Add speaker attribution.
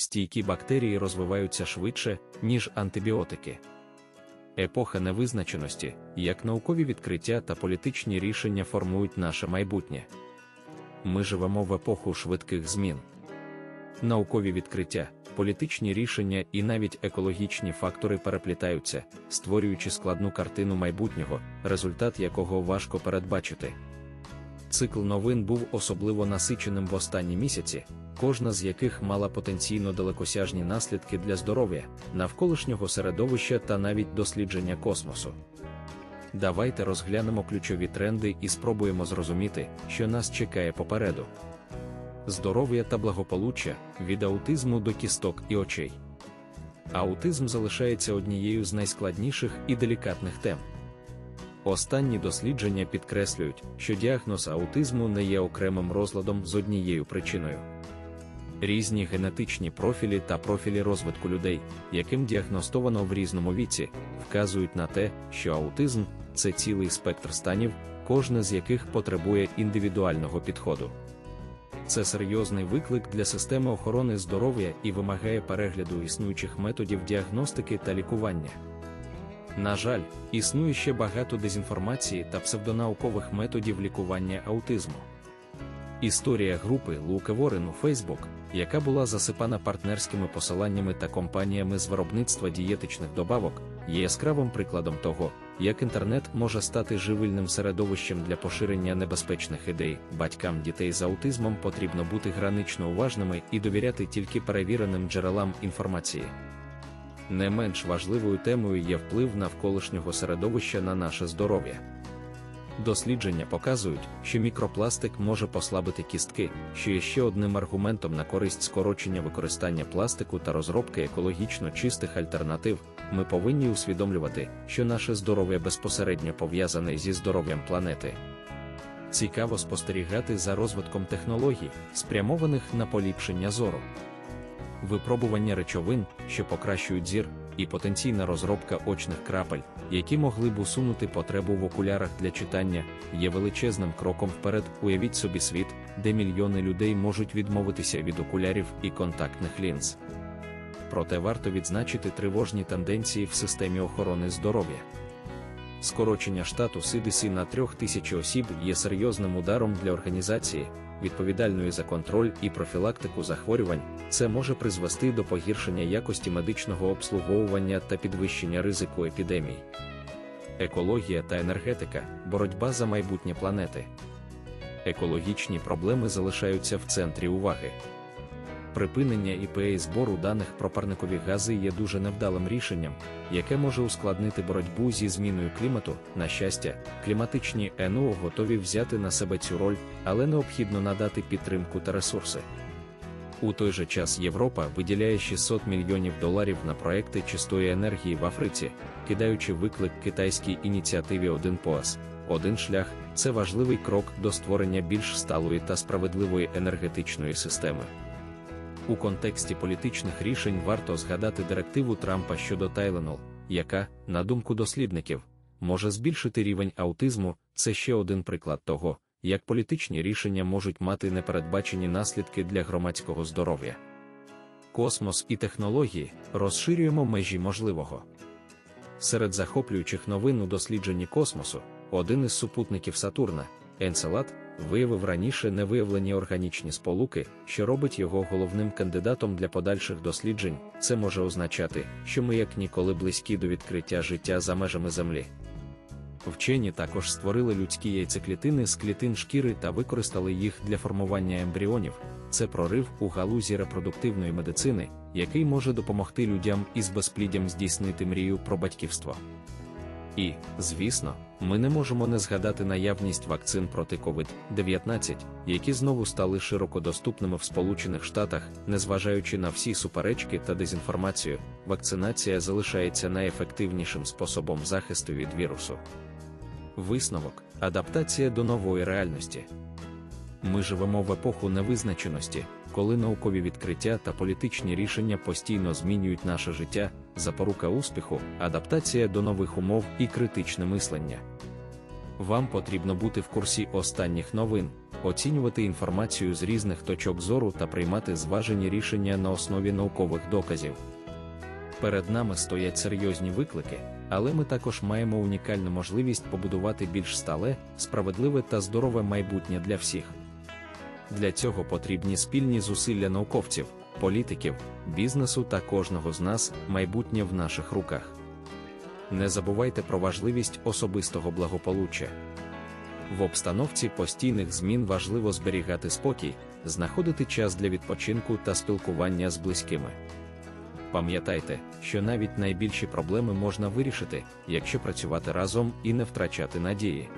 Speaker 1: стійкі бактерії розвиваються швидше, ніж антибіотики. Епоха невизначеності, як наукові відкриття та політичні рішення формують наше майбутнє. Ми живемо в епоху швидких змін. Наукові відкриття, політичні рішення і навіть екологічні фактори переплітаються, створюючи складну картину майбутнього, результат якого важко передбачити. Цикл новин був особливо насиченим в останні місяці, кожна з яких мала потенційно далекосяжні наслідки для здоров'я, навколишнього середовища та навіть дослідження космосу. Давайте розглянемо ключові тренди і спробуємо зрозуміти, що нас чекає попереду. Здоров'я та благополуччя від аутизму до кісток і очей. Аутизм залишається однією з найскладніших і делікатних тем. Останні дослідження підкреслюють, що діагноз аутизму не є окремим розладом з однією причиною. Різні генетичні профілі та профілі розвитку людей, яким діагностовано в різному віці, вказують на те, що аутизм це цілий спектр станів, кожне з яких потребує індивідуального підходу. Це серйозний виклик для системи охорони здоров'я і вимагає перегляду існуючих методів діагностики та лікування. На жаль, існує ще багато дезінформації та псевдонаукових методів лікування аутизму. Історія групи Лука Ворен у Facebook, яка була засипана партнерськими посиланнями та компаніями з виробництва дієтичних добавок, є яскравим прикладом того, як інтернет може стати живильним середовищем для поширення небезпечних ідей. Батькам дітей з аутизмом потрібно бути гранично уважними і довіряти тільки перевіреним джерелам інформації. Не менш важливою темою є вплив навколишнього середовища на наше здоров'я. Дослідження показують, що мікропластик може послабити кістки, що є ще одним аргументом на користь скорочення використання пластику та розробки екологічно чистих альтернатив. Ми повинні усвідомлювати, що наше здоров'я безпосередньо пов'язане зі здоров'ям планети. Цікаво спостерігати за розвитком технологій, спрямованих на поліпшення зору. Випробування речовин, що покращують зір, і потенційна розробка очних крапель, які могли б усунути потребу в окулярах для читання, є величезним кроком вперед. Уявіть собі світ, де мільйони людей можуть відмовитися від окулярів і контактних лінз. Проте варто відзначити тривожні тенденції в системі охорони здоров'я. Скорочення штату Сидисі на трьох тисяч осіб є серйозним ударом для організації, відповідальної за контроль і профілактику захворювань, це може призвести до погіршення якості медичного обслуговування та підвищення ризику епідемій. Екологія та енергетика боротьба за майбутнє планети. Екологічні проблеми залишаються в центрі уваги. Припинення ІПА збору даних про парникові гази є дуже невдалим рішенням, яке може ускладнити боротьбу зі зміною клімату. На щастя, кліматичні НО готові взяти на себе цю роль, але необхідно надати підтримку та ресурси. У той же час Європа виділяє 600 мільйонів доларів на проекти чистої енергії в Африці, кидаючи виклик китайській ініціативі Один поас. Один шлях це важливий крок до створення більш сталої та справедливої енергетичної системи. У контексті політичних рішень варто згадати директиву Трампа щодо Тайленол, яка, на думку дослідників, може збільшити рівень аутизму. Це ще один приклад того, як політичні рішення можуть мати непередбачені наслідки для громадського здоров'я. Космос і технології розширюємо межі можливого. Серед захоплюючих новин у дослідженні космосу один із супутників Сатурна, Енцелад, виявив раніше невиявлені органічні сполуки, що робить його головним кандидатом для подальших досліджень. Це може означати, що ми як ніколи близькі до відкриття життя за межами Землі. Вчені також створили людські яйцеклітини з клітин шкіри та використали їх для формування ембріонів. Це прорив у галузі репродуктивної медицини, який може допомогти людям із безпліддям здійснити мрію про батьківство. І, звісно, ми не можемо не згадати наявність вакцин проти COVID-19, які знову стали широко доступними в Сполучених Штатах, незважаючи на всі суперечки та дезінформацію, вакцинація залишається найефективнішим способом захисту від вірусу. Висновок адаптація до нової реальності. Ми живемо в епоху невизначеності, коли наукові відкриття та політичні рішення постійно змінюють наше життя, запорука успіху, адаптація до нових умов і критичне мислення. Вам потрібно бути в курсі останніх новин, оцінювати інформацію з різних точок зору та приймати зважені рішення на основі наукових доказів. Перед нами стоять серйозні виклики, але ми також маємо унікальну можливість побудувати більш стале, справедливе та здорове майбутнє для всіх. Для цього потрібні спільні зусилля науковців, політиків, бізнесу та кожного з нас майбутнє в наших руках. Не забувайте про важливість особистого благополуччя. В обстановці постійних змін важливо зберігати спокій, знаходити час для відпочинку та спілкування з близькими. Пам'ятайте, що навіть найбільші проблеми можна вирішити, якщо працювати разом і не втрачати надії.